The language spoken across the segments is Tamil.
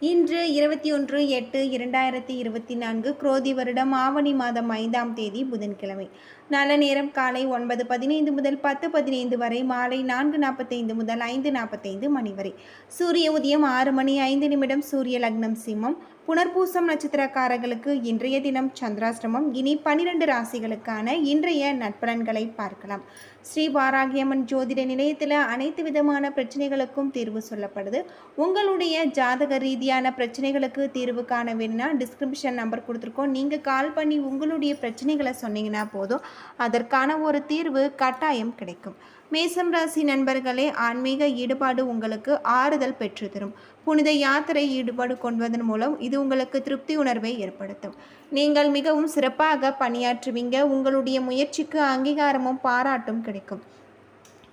இன்று இருபத்தி ஒன்று எட்டு இரண்டாயிரத்தி இருபத்தி நான்கு குரோதி வருடம் ஆவணி மாதம் ஐந்தாம் தேதி புதன்கிழமை. நல்ல நேரம் காலை ஒன்பது பதினைந்து முதல் பத்து பதினைந்து வரை மாலை நான்கு நாற்பத்தைந்து முதல் ஐந்து நாற்பத்தைந்து மணி வரை. சூரிய உதயம் ஆறு மணி ஐந்து நிமிடம் சூரிய லக்னம் சிம்மம். புனர்பூசம் நட்சத்திரக்காரர்களுக்கு இன்றைய தினம் சந்திராஷ்டமம் இனி பனிரெண்டு ராசிகளுக்கான இன்றைய நட்பலன்களை பார்க்கலாம். ஸ்ரீ வாராகியம்மன் ஜோதிட நிலையத்தில் அனைத்து விதமான பிரச்சனைகளுக்கும் தீர்வு சொல்லப்படுது. உங்களுடைய ஜாதக ரீதியான பிரச்சனைகளுக்கு தீர்வு காண வேணும்னா டிஸ்கிரிப்ஷன் நம்பர் கொடுத்துருக்கோம். நீங்கள் கால் பண்ணி உங்களுடைய பிரச்சனைகளை சொன்னீங்கன்னா போதும். அதற்கான ஒரு தீர்வு கட்டாயம் கிடைக்கும். மேசம் ராசி நண்பர்களே ஆன்மீக ஈடுபாடு உங்களுக்கு ஆறுதல் பெற்று தரும் புனித யாத்திரை ஈடுபாடு கொள்வதன் மூலம் இது உங்களுக்கு திருப்தி உணர்வை ஏற்படுத்தும். நீங்கள் மிகவும் சிறப்பாக பணியாற்றுவீங்க. உங்களுடைய முயற்சிக்கு அங்கீகாரமும் பாராட்டும் கிடைக்கும்.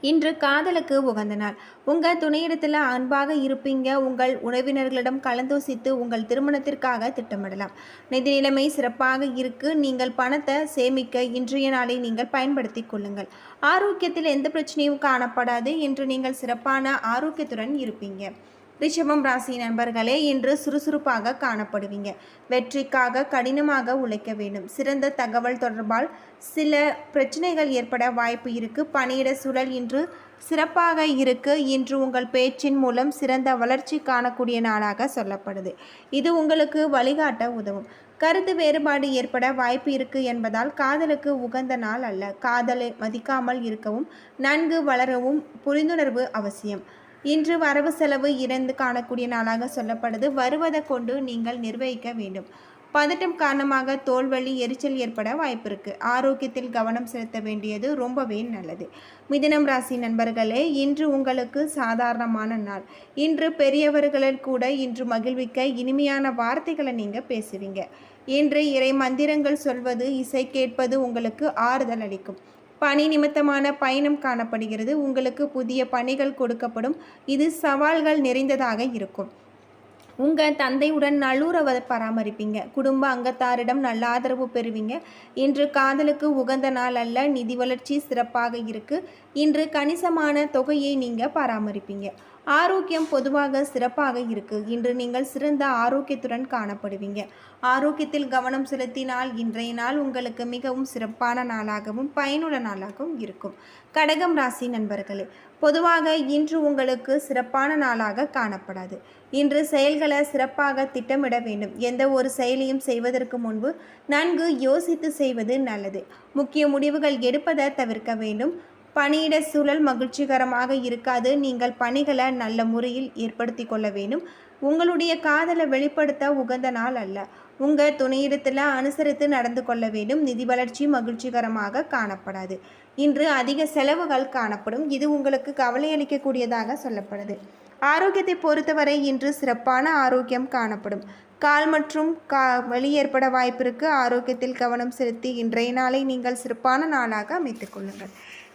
இன்று காதலுக்கு உகந்த நாள். உங்கள் துணையிடத்தில் அன்பாக இருப்பீங்க. உங்கள் உறவினர்களிடம் கலந்தோசித்து உங்கள் திருமணத்திற்காக திட்டமிடலாம். நிதி நிலைமை சிறப்பாக இருக்கு. நீங்கள் பணத்தை சேமிக்க இன்றைய நாளை நீங்கள் பயன்படுத்தி கொள்ளுங்கள். ஆரோக்கியத்தில் எந்த பிரச்சனையும் காணப்படாது. என்று நீங்கள் சிறப்பான ஆரோக்கியத்துடன் இருப்பீங்க. ரிஷபம் ராசி நண்பர்களே இன்று சுறுசுறுப்பாக காணப்படுவீங்க. வெற்றிக்காக கடினமாக உழைக்க வேண்டும். சிறந்த தகவல் தொடர்பால் சில பிரச்சனைகள் ஏற்பட வாய்ப்பு இருக்கு. பணியிட சூழல் இன்று சிறப்பாக இருக்கு. இன்று உங்கள் பேச்சின் மூலம் சிறந்த வளர்ச்சி காணக்கூடிய நாளாக சொல்லப்படுது. இது உங்களுக்கு வழிகாட்ட உதவும். கருத்து வேறுபாடு ஏற்பட வாய்ப்பு இருக்கு என்பதால் காதலுக்கு உகந்த நாள் அல்ல. காதலை மதிக்காமல் இருக்கவும் நன்கு வளரவும் புரிந்துணர்வு அவசியம். இன்று வரவு செலவு இறந்து காணக்கூடிய நாளாக சொல்லப்படுது. வருவதை கொண்டு நீங்கள் நிர்வகிக்க வேண்டும். பதட்டம் காரணமாக தோல்வலி எரிச்சல் ஏற்பட வாய்ப்பு இருக்குது ஆரோக்கியத்தில் கவனம் செலுத்த வேண்டியது ரொம்பவே நல்லது. மிதினம் ராசி நண்பர்களே இன்று உங்களுக்கு சாதாரணமான நாள். இன்று பெரியவர்களில் கூட இன்று மகிழ்விக்க இனிமையான வார்த்தைகளை நீங்கள் பேசுவீங்க. இன்று இறை மந்திரங்கள் சொல்வது இசை கேட்பது உங்களுக்கு ஆறுதல் அளிக்கும். பணி நிமித்தமான பயணம் காணப்படுகிறது. உங்களுக்கு புதிய பணிகள் கொடுக்கப்படும். இது சவால்கள் நிறைந்ததாக இருக்கும். உங்கள் தந்தையுடன் நல்லுறவை பராமரிப்பீங்க. குடும்ப அங்கத்தாரிடம் நல்ல ஆதரவு பெறுவீங்க. இன்று காதலுக்கு உகந்த நாள் அல்ல. நிதி வளர்ச்சி சிறப்பாக இருக்கு. இன்று கணிசமான தொகையை நீங்கள் பராமரிப்பீங்க. ஆரோக்கியம் பொதுவாக சிறப்பாக இருக்கு. இன்று நீங்கள் சிறந்த ஆரோக்கியத்துடன் காணப்படுவீங்க. ஆரோக்கியத்தில் கவனம் செலுத்தினால் இன்றைய நாள் உங்களுக்கு மிகவும் சிறப்பான நாளாகவும் பயனுள்ள நாளாகவும் இருக்கும். கடகம் ராசி நண்பர்களே பொதுவாக இன்று உங்களுக்கு சிறப்பான நாளாக காணப்படாது. இன்று செயல்களை சிறப்பாக திட்டமிட வேண்டும். எந்த ஒரு செயலையும் செய்வதற்கு முன்பு நன்கு யோசித்து செய்வது நல்லது. முக்கிய முடிவுகள் எடுப்பதை தவிர்க்க வேண்டும். பணியிட சூழல் மகிழ்ச்சிகரமாக இருக்காது. நீங்கள் பணிகளை நல்ல முறையில் ஏற்படுத்தி கொள்ள வேண்டும். உங்களுடைய காதலை வெளிப்படுத்த உகந்த நாள் அல்ல. உங்கள் துணையிடத்தில் அனுசரித்து நடந்து கொள்ள வேண்டும். நிதி வளர்ச்சி மகிழ்ச்சிகரமாக காணப்படாது. இன்று அதிக செலவுகள் காணப்படும். இது உங்களுக்கு கவலை அளிக்கக்கூடியதாக சொல்லப்படுது. ஆரோக்கியத்தை பொறுத்தவரை இன்று சிறப்பான ஆரோக்கியம் காணப்படும். கால் மற்றும் கா வலி ஏற்பட வாய்ப்பிற்கு ஆரோக்கியத்தில் கவனம் செலுத்தி இன்றைய நாளை நீங்கள் சிறப்பான நாளாக அமைத்துக் கொள்ளுங்கள்.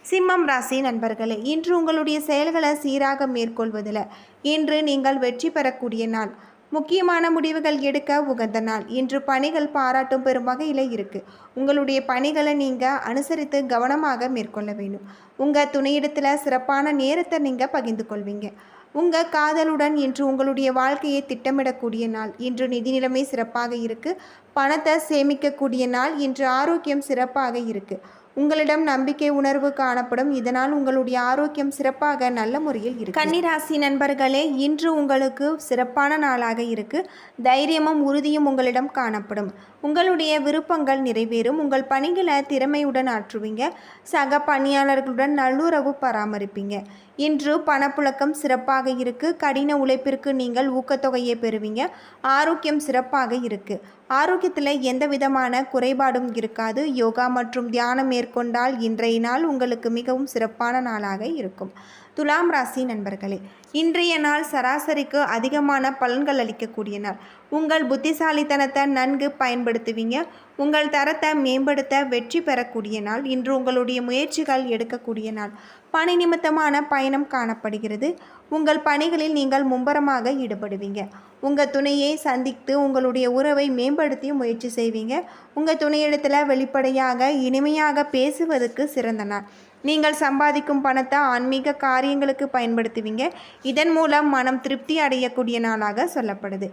சிம்மம் ராசி நண்பர்களே இன்று உங்களுடைய செயல்களை சீராக மேற்கொள்வதில் இன்று நீங்கள் வெற்றி பெறக்கூடிய நாள். முக்கியமான முடிவுகள் எடுக்க உகந்த நாள். இன்று பணிகள் பாராட்டும் பெறும் வகையில் இருக்குது உங்களுடைய பணிகளை நீங்கள் அனுசரித்து கவனமாக மேற்கொள்ள வேண்டும். உங்கள் துணையிடத்தில் சிறப்பான நேரத்தை நீங்கள் பகிர்ந்து கொள்வீங்க. உங்கள் காதலுடன் இன்று உங்களுடைய வாழ்க்கையை திட்டமிடக்கூடிய நாள். இன்று நிதி நிலைமை சிறப்பாக இருக்குது பணத்தை சேமிக்கக்கூடிய நாள். இன்று ஆரோக்கியம் சிறப்பாக இருக்குது உங்களிடம் நம்பிக்கை உணர்வு காணப்படும். இதனால் உங்களுடைய ஆரோக்கியம் சிறப்பாக நல்ல முறையில் இருக்கு. கன்னிராசி நண்பர்களே இன்று உங்களுக்கு சிறப்பான நாளாக இருக்கு. தைரியமும் உறுதியும் உங்களிடம் காணப்படும். உங்களுடைய விருப்பங்கள் நிறைவேறும். உங்கள் பணிகளை திறமையுடன் ஆற்றுவீங்க. சக பணியாளர்களுடன் நல்லுறவு பராமரிப்பீங்க. இன்று பணப்புழக்கம் சிறப்பாக இருக்குது கடின உழைப்பிற்கு நீங்கள் ஊக்கத்தொகையை பெறுவீங்க. ஆரோக்கியம் சிறப்பாக இருக்குது ஆரோக்கியத்தில் எந்த விதமான குறைபாடும் இருக்காது. யோகா மற்றும் தியானம் மேற்கொண்டால் இன்றைய நாள் உங்களுக்கு மிகவும் சிறப்பான நாளாக இருக்கும். துலாம் ராசி நண்பர்களே இன்றைய நாள் சராசரிக்கு அதிகமான பலன்கள் அளிக்கக்கூடிய நாள் உங்கள் புத்திசாலித்தனத்தை நன்கு பயன்படுத்துவீங்க. உங்கள் தரத்தை மேம்படுத்த வெற்றி பெறக்கூடிய நாள். இன்று உங்களுடைய முயற்சிகள் எடுக்கக்கூடிய நாள். பணி நிமித்தமான பயணம் காணப்படுகிறது. உங்கள் பணிகளில் நீங்கள் மும்பரமாக ஈடுபடுவீங்க. உங்கள் துணையை சந்தித்து உங்களுடைய உறவை மேம்படுத்தி முயற்சி செய்வீங்க. உங்கள் துணையிடத்தில் வெளிப்படையாக இனிமையாக பேசுவதற்கு சிறந்த நாள். நீங்கள் சம்பாதிக்கும் பணத்தை ஆன்மீக காரியங்களுக்கு பயன்படுத்துவீங்க. இதன் மூலம் மனம் திருப்தி அடையக்கூடிய நாளாக சொல்லப்படுது.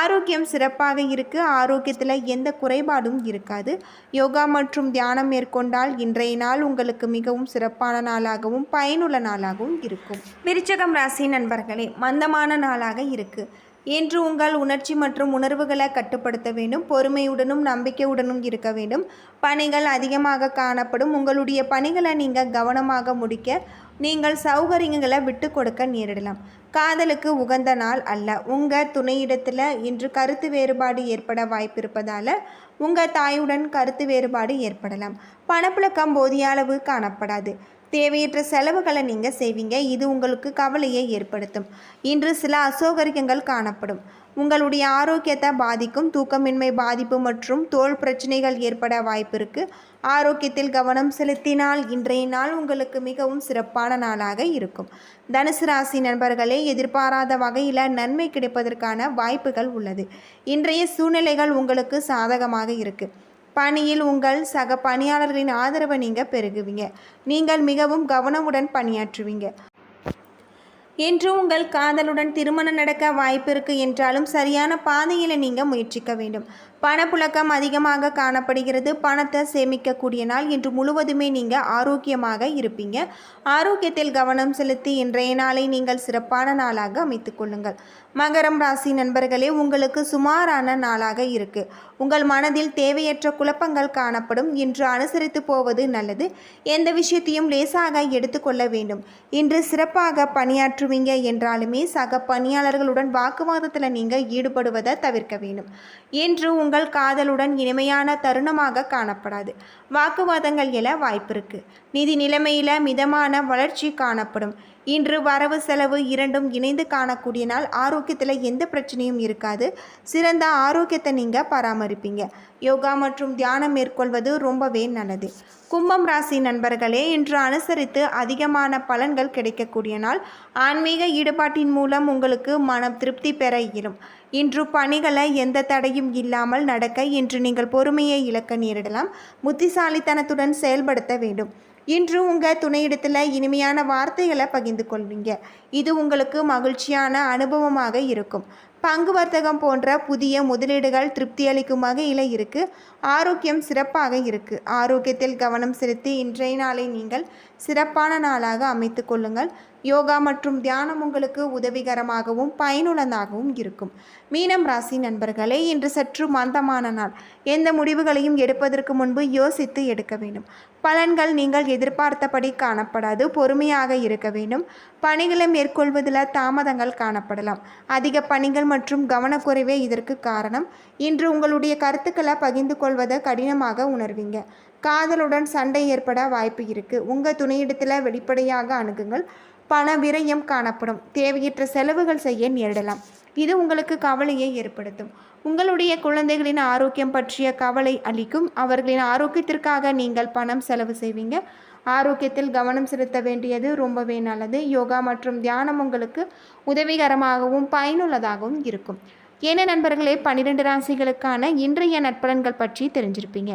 ஆரோக்கியம் சிறப்பாக இருக்கு. ஆரோக்கியத்தில் எந்த குறைபாடும் இருக்காது. யோகா மற்றும் தியானம் மேற்கொண்டால் இன்றைய நாள் உங்களுக்கு மிகவும் சிறப்பான நாளாகவும் பயனுள்ள நாளாகவும் இருக்கும். விருச்சகம் ராசி நண்பர்களே மந்தமான நாளாக இருக்குது இன்று உங்கள் உணர்ச்சி மற்றும் உணர்வுகளை கட்டுப்படுத்த வேண்டும். பொறுமையுடனும் நம்பிக்கையுடனும் இருக்க வேண்டும். பணிகள் அதிகமாக காணப்படும். உங்களுடைய பணிகளை நீங்கள் கவனமாக முடிக்க நீங்கள் சௌகரியங்களை விட்டு கொடுக்க நேரிடலாம். காதலுக்கு உகந்த நாள் அல்ல. உங்கள் துணையிடத்தில் இன்று கருத்து வேறுபாடு ஏற்பட வாய்ப்பு இருப்பதால் உங்கள் தாயுடன் கருத்து வேறுபாடு ஏற்படலாம். பணப்புழக்கம் போதிய அளவு காணப்படாது. தேவையற்ற செலவுகளை நீங்கள் செய்வீங்க. இது உங்களுக்கு கவலையை ஏற்படுத்தும். இன்று சில அசௌகரியங்கள் காணப்படும். உங்களுடைய ஆரோக்கியத்தை பாதிக்கும் தூக்கமின்மை பாதிப்பு மற்றும் தோல் பிரச்சனைகள் ஏற்பட வாய்ப்பு இருக்குது ஆரோக்கியத்தில் கவனம் செலுத்தினால் இன்றைய நாள் உங்களுக்கு மிகவும் சிறப்பான நாளாக இருக்கும். தனுசு ராசி நண்பர்களே எதிர்பாராத வகையில் நன்மை கிடைப்பதற்கான வாய்ப்புகள் உள்ளது. இன்றைய சூழ்நிலைகள் உங்களுக்கு சாதகமாக இருக்குது பணியில் உங்கள் சக பணியாளர்களின் ஆதரவை நீங்கள் பெருகுவீங்க. நீங்கள் மிகவும் கவனமுடன் பணியாற்றுவீங்க. என்று உங்கள் காதலுடன் திருமணம் நடக்க வாய்ப்பு இருக்கு என்றாலும் சரியான பாதையில் நீங்கள் முயற்சிக்க வேண்டும். பணப்புழக்கம் அதிகமாக காணப்படுகிறது. பணத்தை சேமிக்கக்கூடிய நாள் இன்று முழுவதுமே நீங்கள் ஆரோக்கியமாக இருப்பீங்க. ஆரோக்கியத்தில் கவனம் செலுத்தி இன்றைய நாளை நீங்கள் சிறப்பான நாளாக அமைத்துக்கொள்ளுங்கள் மகரம் ராசி நண்பர்களே உங்களுக்கு சுமாரான நாளாக இருக்கு. உங்கள் மனதில் தேவையற்ற குழப்பங்கள் காணப்படும். இன்று அனுசரித்து போவது நல்லது. எந்த விஷயத்தையும் லேசாக எடுத்துக்கொள்ள வேண்டும். இன்று சிறப்பாக பணியாற்றுவீங்க என்றாலுமே சக பணியாளர்களுடன் வாக்குவாதத்தில் நீங்கள் ஈடுபடுவதை தவிர்க்க வேண்டும். என்று உங்கள் காதலுடன் இனிமையான தருணமாக காணப்படாது. வாக்குவாதங்கள் எழ வாய்ப்பிருக்கு நிதி நிலைமையில் மிதமான வளர்ச்சி காணப்படும். இன்று வரவு செலவு இரண்டும் இணைந்து காணக்கூடிய நாள் ஆரோக்கியத்தில் எந்த பிரச்சனையும் இருக்காது. சிறந்த ஆரோக்கியத்தை நீங்கள் பராமரிப்பீங்க. யோகா மற்றும் தியானம் மேற்கொள்வது ரொம்பவே நல்லது. கும்பம் ராசி நண்பர்களே இன்று அனுசரித்து அதிகமான பலன்கள் கிடைக்கக்கூடிய நாள். ஆன்மீக ஈடுபாட்டின் மூலம் உங்களுக்கு மனம் திருப்தி பெற இயலும். இன்று பணிகளை எந்த தடையும் இல்லாமல் நடக்க இன்று நீங்கள் பொறுமையை இழக்க நேரிடலாம். புத்திசாலித்தனத்துடன் செயல்படுத்த வேண்டும். இன்று உங்கள் துணையிடத்தில் இனிமையான வார்த்தைகளை பகிர்ந்து கொள்வீங்க. இது உங்களுக்கு மகிழ்ச்சியான அனுபவமாக இருக்கும். பங்கு வர்த்தகம் போன்ற புதிய முதலீடுகள் திருப்தி அளிக்கும் வகையில் இருக்குது ஆரோக்கியம் சிறப்பாக இருக்குது ஆரோக்கியத்தில் கவனம் செலுத்தி இன்றைய நாளை நீங்கள் சிறப்பான நாளாக அமைத்து கொள்ளுங்கள். யோகா மற்றும் தியானம் உங்களுக்கு உதவிகரமாகவும் பயனுள்ளதாகவும் இருக்கும். மீனம் ராசி நண்பர்களே இன்று சற்று மந்தமான நாள். எந்த முடிவுகளையும் எடுப்பதற்கு முன்பு யோசித்து எடுக்க வேண்டும். பலன்கள் நீங்கள் எதிர்பார்த்தபடி காணப்படாது பொறுமையாக இருக்க வேண்டும். பணிகளை மேற்கொள்வதில் தாமதங்கள் காணப்படலாம். அதிக பணிகள் மற்றும் கவனக்குறைவே இதற்கு காரணம். இன்று உங்களுடைய கருத்துக்களை பகிர்ந்து கொள்வதை கடினமாக உணர்வீங்க. காதலுடன் சண்டை ஏற்பட வாய்ப்பு இருக்குது உங்கள் துணையிடத்தில் வெளிப்படையாக அணுகுங்கள். பண விரயம் காணப்படும். தேவையற்ற செலவுகள் செய்ய நேரிடலாம். இது உங்களுக்கு கவலையை ஏற்படுத்தும். உங்களுடைய குழந்தைகளின் ஆரோக்கியம் பற்றிய கவலை அளிக்கும். அவர்களின் ஆரோக்கியத்திற்காக நீங்கள் பணம் செலவு செய்வீங்க. ஆரோக்கியத்தில் கவனம் செலுத்த வேண்டியது ரொம்பவே நல்லது. யோகா மற்றும் தியானம் உங்களுக்கு உதவிகரமாகவும் பயனுள்ளதாகவும் இருக்கும். ஏன நண்பர்களே பன்னிரெண்டு ராசிகளுக்கான இன்றைய நட்பலன்கள் பற்றி தெரிஞ்சிருப்பீங்க.